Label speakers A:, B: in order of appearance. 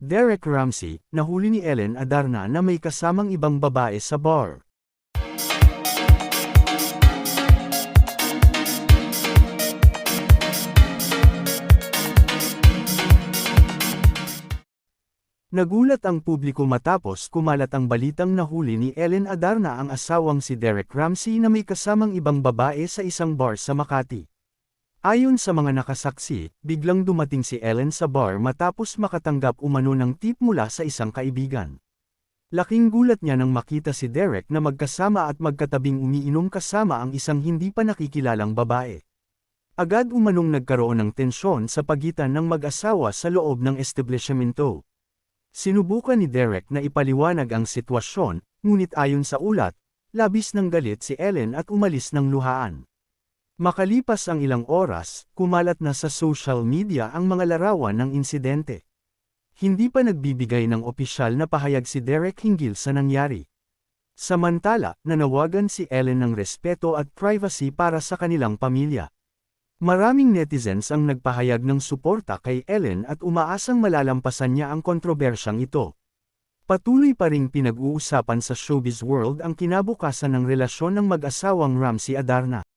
A: Derek Ramsey, nahuli ni Ellen Adarna na may kasamang ibang babae sa bar. Nagulat ang publiko matapos kumalat ang balitang nahuli ni Ellen Adarna ang asawang si Derek Ramsey na may kasamang ibang babae sa isang bar sa Makati. Ayon sa mga nakasaksi, biglang dumating si Ellen sa bar matapos makatanggap umano ng tip mula sa isang kaibigan. Laking gulat niya nang makita si Derek na magkasama at magkatabing umiinom kasama ang isang hindi pa nakikilalang babae. Agad umanong nagkaroon ng tensyon sa pagitan ng mag-asawa sa loob ng establishmento. Sinubukan ni Derek na ipaliwanag ang sitwasyon, ngunit ayon sa ulat, labis ng galit si Ellen at umalis ng luhaan. Makalipas ang ilang oras, kumalat na sa social media ang mga larawan ng insidente. Hindi pa nagbibigay ng opisyal na pahayag si Derek hinggil sa nangyari. Samantala, nanawagan si Ellen ng respeto at privacy para sa kanilang pamilya. Maraming netizens ang nagpahayag ng suporta kay Ellen at umaasang malalampasan niya ang kontrobersyang ito. Patuloy pa ring pinag-uusapan sa showbiz world ang kinabukasan ng relasyon ng mag-asawang Ramsey Adarna.